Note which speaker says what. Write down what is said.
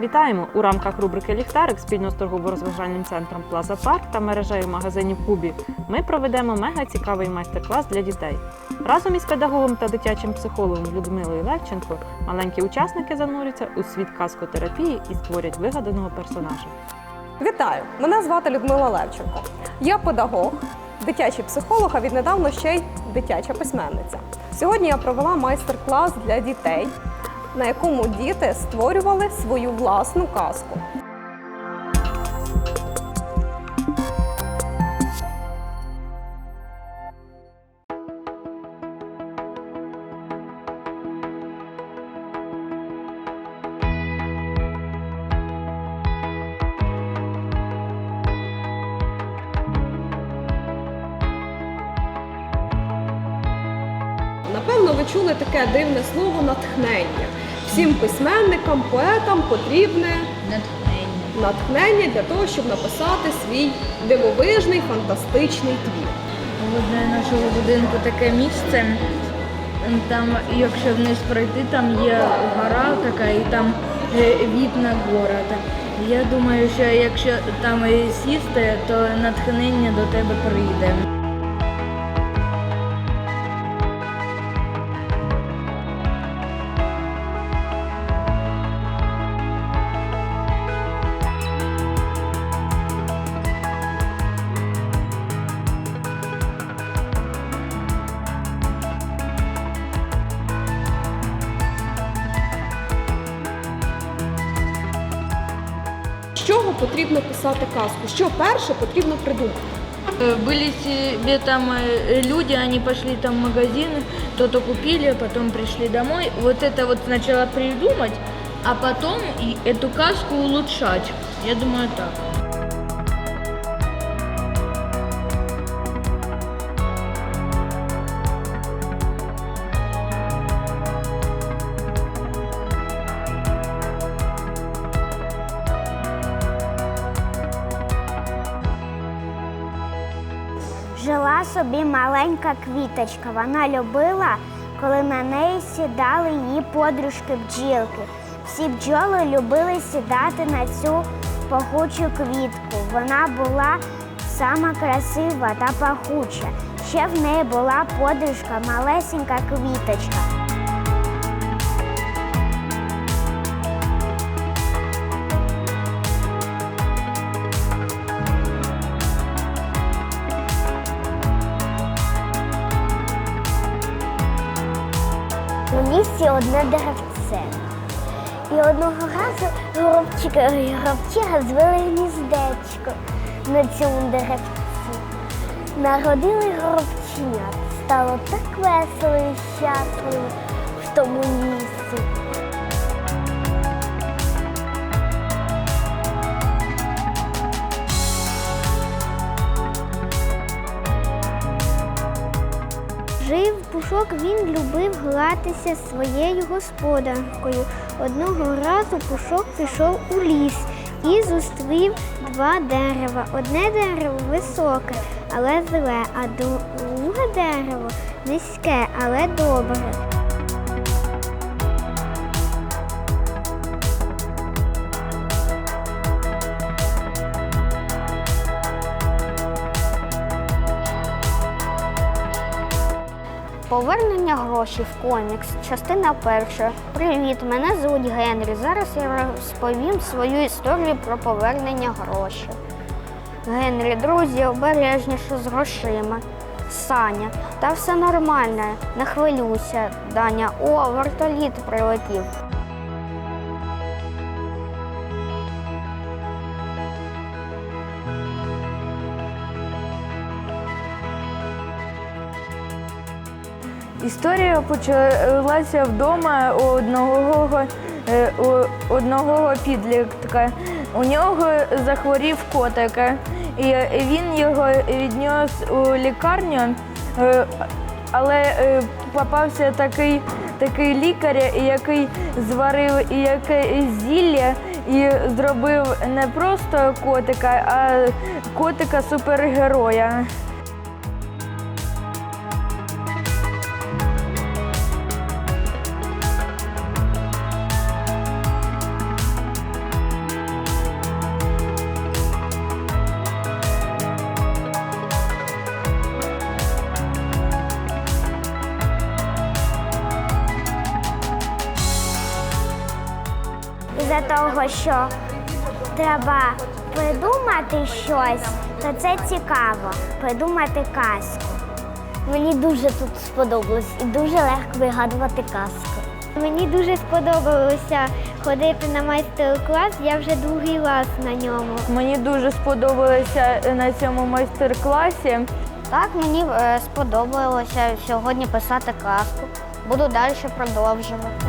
Speaker 1: Вітаємо! У рамках рубрики Ліхтарик спільно з торгово-розважальним центром Плаза Парк та мережею магазинів Кубі ми проведемо мега цікавий майстер-клас для дітей. Разом із педагогом та дитячим психологом Людмилою Левченко маленькі учасники зануряться у світ казкотерапії і створять вигаданого персонажа.
Speaker 2: Вітаю! Мене звати Людмила Левченко. Я педагог, дитячий психолог, а віднедавна ще й дитяча письменниця. Сьогодні я провела майстер-клас для дітей, на якому діти створювали свою власну казку. Ви чули таке дивне слово натхнення. Всім письменникам, поетам потрібне
Speaker 3: Натхнення.
Speaker 2: натхнення для того, щоб написати свій дивовижний фантастичний твір.
Speaker 3: Возле нашого будинку таке місце. Там, якщо вниз пройти, там є гора така і там е, від на город. Я думаю, що якщо там сісти, то натхнення до тебе прийде.
Speaker 2: потрібно писати казку? Що перше потрібно придумати?
Speaker 3: Э, Были себе там э, люди, они пошли там в магазин, то-то купили, а потом пришли домой. Вот это вот сначала придумать, а потом и эту каску улучшать. Я думаю так.
Speaker 4: Жила собі маленька квіточка. Вона любила, коли на неї сідали її подружки бджілки. Всі бджоли любили сідати на цю пахучу квітку. Вона була сама красива та пахуча. Ще в неї була подружка, малесенька квіточка. У одне деревце. І одного разу горобчика і звели гніздечко на цьому деревці. Народили горобчинят. Стало так весело і щасливо в тому лісі. Жив пушок, він любив гратися своєю господаркою. Одного разу пушок пішов у ліс і зустрів два дерева. Одне дерево високе, але зле, а друге дерево низьке, але добре. Повернення грошей в комікс. Частина перша. Привіт, мене звуть Генрі. Зараз я розповім свою історію про повернення грошей. Генрі, друзі, обережніше з грошима. Саня, та все нормально, не хвилюйся. Даня, о, вертоліт прилетів.
Speaker 3: Історія почалася вдома у одного, е, у одного підлітка. У нього захворів котик, і він його відніс у лікарню, е, але е, попався такий, такий лікар, який зварив яке зілля і зробив не просто котика, а котика супергероя.
Speaker 4: Із-за того, що треба придумати щось, то це цікаво придумати казку. Мені дуже тут сподобалось і дуже легко вигадувати казку. Мені дуже сподобалося ходити на майстер-клас, я вже другий раз на ньому.
Speaker 3: Мені дуже сподобалося на цьому майстер-класі.
Speaker 4: Так, мені е, сподобалося сьогодні писати казку. Буду далі продовжувати.